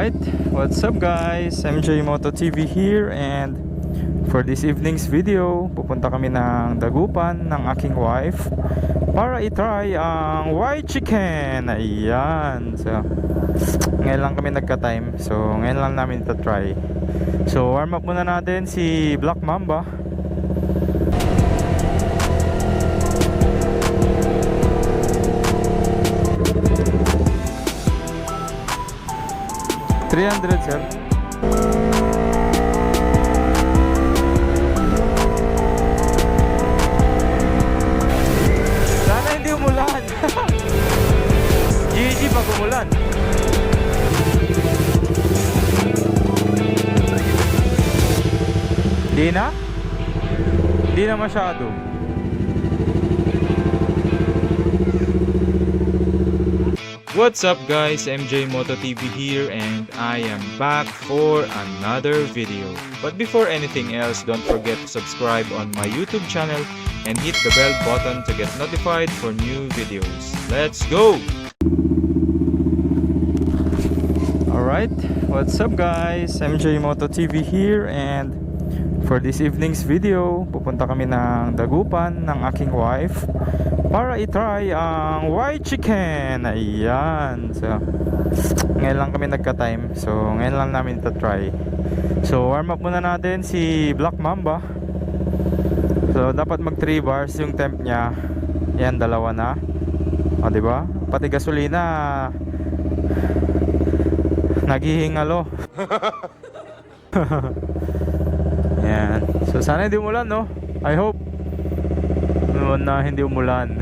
Alright, what's up guys? MJ Moto TV here and for this evening's video, pupunta kami ng dagupan ng aking wife para itry ang white chicken. Ayan. So, ngayon lang kami nagka-time. So, ngayon lang namin ito try. So, warm up muna natin si Black Mamba. Three hundred, sir. Sana hindi umulan. GG pag umulan. Di na? Di na masyado. What's up guys, MJ Moto TV here and I am back for another video. But before anything else, don't forget to subscribe on my YouTube channel and hit the bell button to get notified for new videos. Let's go! Alright, what's up guys? MJ Moto TV here and for this evening's video, pupunta kami ng dagupan ng aking wife para itry ang white chicken. Ayan. So, ngayon lang kami nagka-time. So, ngayon lang namin ito try. So, warm up muna natin si Black Mamba. So, dapat mag 3 bars yung temp niya. Yan, dalawa na. O, ba? Pati gasolina naghihingalo. Yan. So, sana hindi umulan, no? I hope noon na hindi umulan.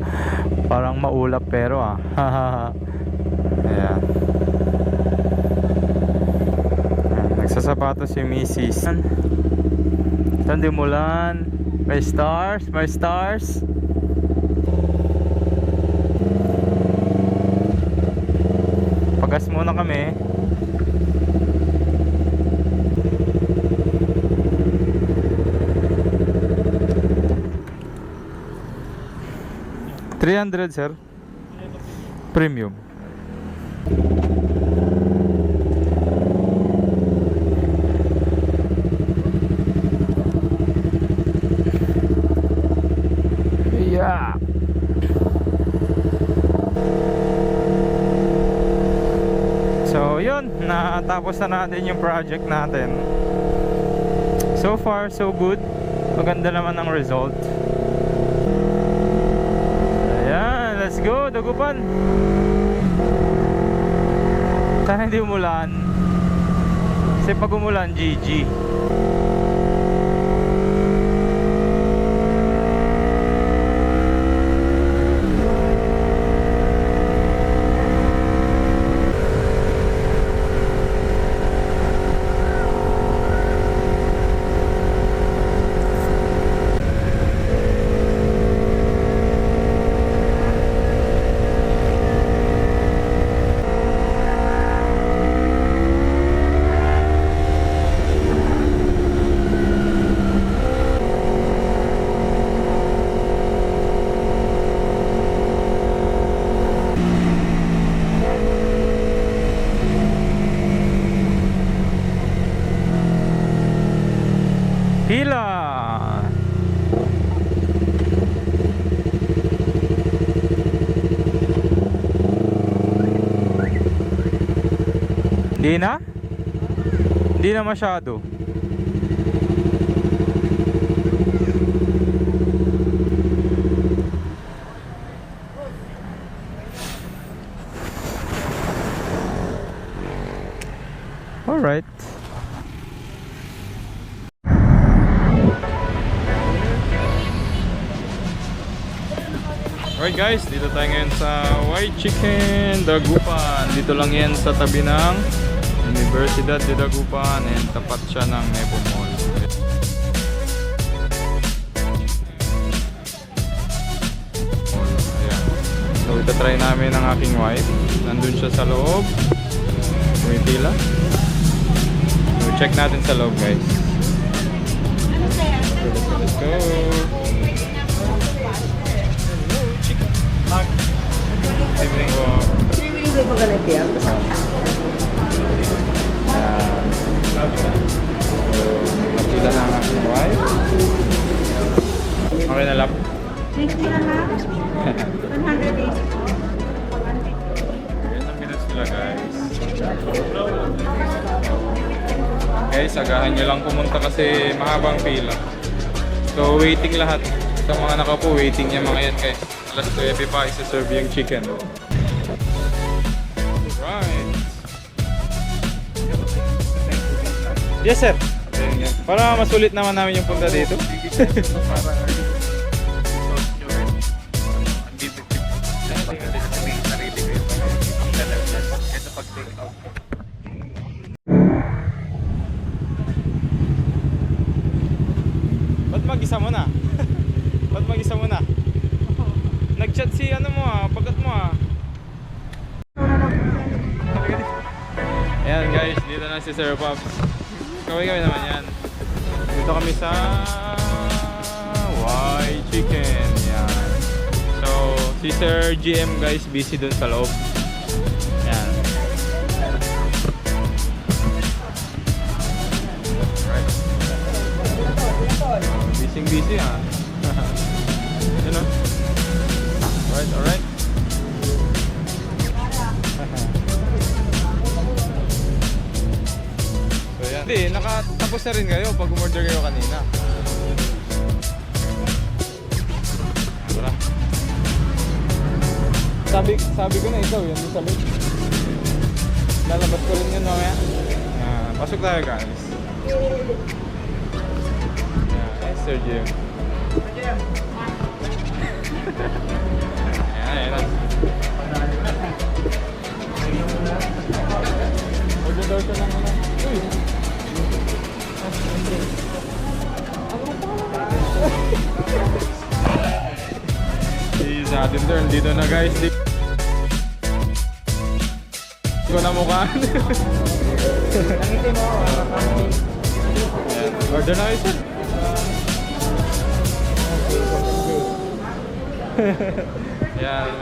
Parang maulap pero ah. Ayan. Nagsasapatos si di umulan? May stars? May stars? Pagas muna kami. Three hundred, sir. Premium. Yeah. So, yun. Natapos na natin yung project natin. So far, so good. Maganda naman ang result. Ayan, let's go, Dagupan. Sana hindi umulan. Kasi pag umulan, GG. Pila! Di na? Di na masyado. Alright. Alright guys, dito tayo ngayon sa White Chicken Dagupan. Dito lang yan sa tabi ng Universidad de Dagupan and tapat siya ng Nepo Mall. Ayan. So ito try namin ng aking wife. Nandun siya sa loob. Pumipila. So check natin sa loob guys. So, let's go. Evening po. Three wheels ay pagkalagyan. Nakita na ang aking wife. Okay na lang. Next na lang. 100 days po. Yan ang minutes nila guys. Guys, agahan nyo lang pumunta kasi mahabang pila. So, waiting lahat. Sa mga nakapo, waiting yung mga yan guys. Alas 9 pa, isa-serve yung chicken. Yes, sir. Para masulit naman namin yung punta dito. Ba't mag-isa mo na? Ba't mag-isa mo na? Nag-chat si ano mo ah, pagkat mo ah. Ayan guys, dito na si Sir Pops. Kaway kami naman yan. Dito kami sa Y Chicken. Yan. So, si Sir GM guys busy dun sa loob. Yan. Right. Busy busy ah. you know? Alright, alright. Nakatapos na rin kayo pag umorder kayo kanina. Tara. Sabi, sabi ko na ikaw yun, sabi. Lalabas ko rin yun mamaya. Ah, pasok tayo guys. Yeah, eh, Sir Jim. Ayan, ayan na. Mag-door ka lang ano. Uy! Zadin Turn, dito na guys. Di ko na mukha. Nangitin mo. Order na kayo sir.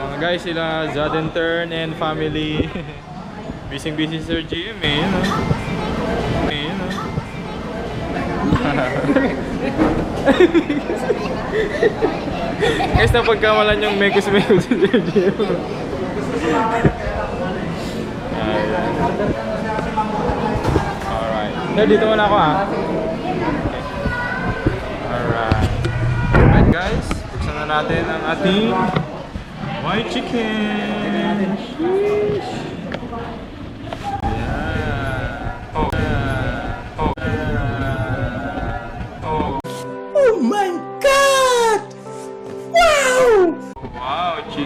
Mga guys sila Zaden Turn and family. Busy busy Sir GM eh, yun oh. Eh. Guys, napagkamalan yung Mekos Mekos si. Ayan. Alright. Sir, dito muna ako ah. Okay. Alright. Alright guys, buksan na natin ang ating white chicken. Sheesh. Ayan. Oh.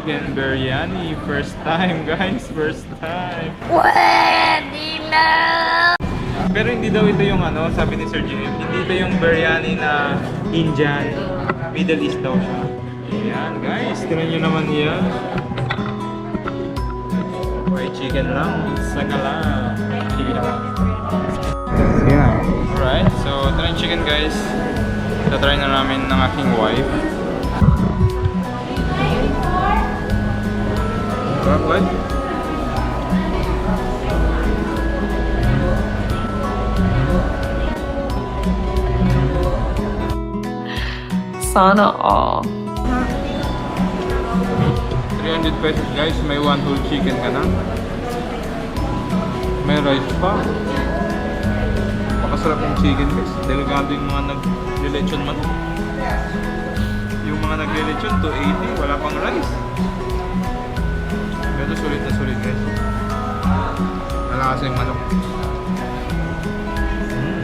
Chicken biryani. First time guys, first time. Pwede na! Pero hindi daw ito yung ano, sabi ni Sir Jim, hindi ito yung biryani na Indian, Middle East daw siya. Ayan guys, tinan nyo naman yan. White chicken lang, saka lang. Sige na. Sige na. Alright, so yung chicken guys. Tatry na namin ng aking wife. Sarap ba? Sana all. 300 pesos guys, may one whole chicken ka na. May rice pa. Makasarap yung chicken guys. Delikado yung mga nag-lechon man. Yung mga nag-lechon, 280, wala pang rice. Pero sulit na sulit guys. Malakas yung manok. Mm.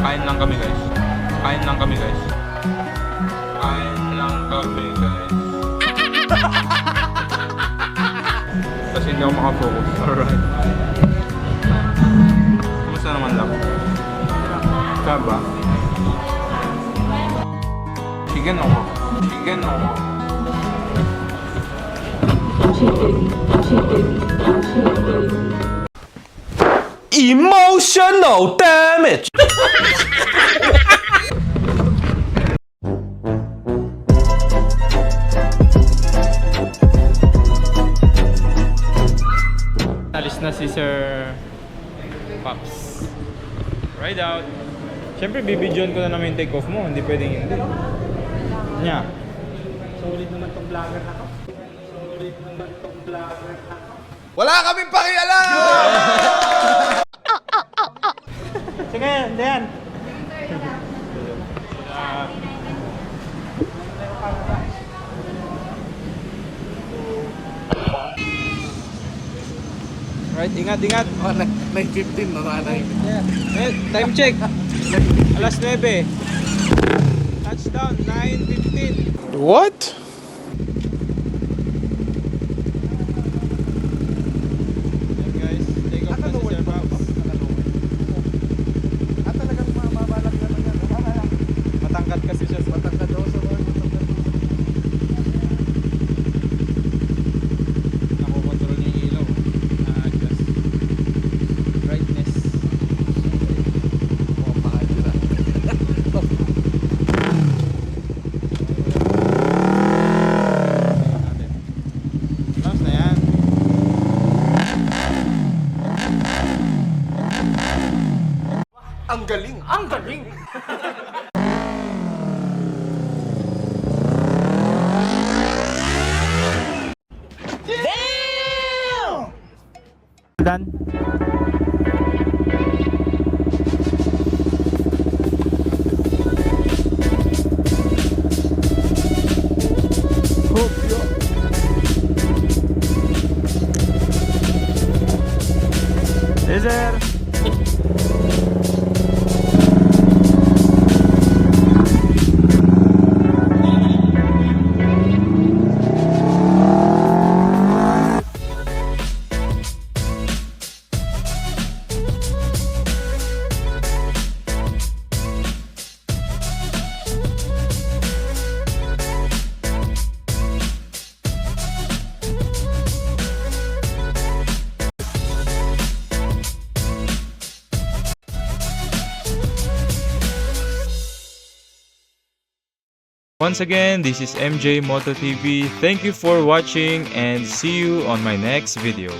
Kain lang kami guys. Kain lang kami guys. Kain lang kami guys. Kasi hindi ako makafocus. Alright. Kumusta naman lang? Saba? Chicken ako. Chicken ako. Emotional damage! Alis na si Sir Pops. Ride out. Siyempre, bibidyoan ko na naman yung take off mo. Hindi pwedeng hindi. Nya. Solid naman tong vlogger na to. Wala kaming pakialam! Sige, Dayan. Right, ingat, ingat. Oh, 9.15 no, nanay. Eh, time check. Alas 9. Touchdown, 9.15. What? Yan guys, take off na si Sir Pops. Ah, talagang mababalak naman yan. Tama lang. Matangkad kasi siya sa Matangkad daw sa mga matangkad. nakokontrol niya yung ilaw. Na-adjust. Brightness. Oh, baka sila. natin. Tapos na yan. Ang galing! Ang galing! Done. Yes, sir. Once again, this is MJ Moto TV. Thank you for watching and see you on my next video.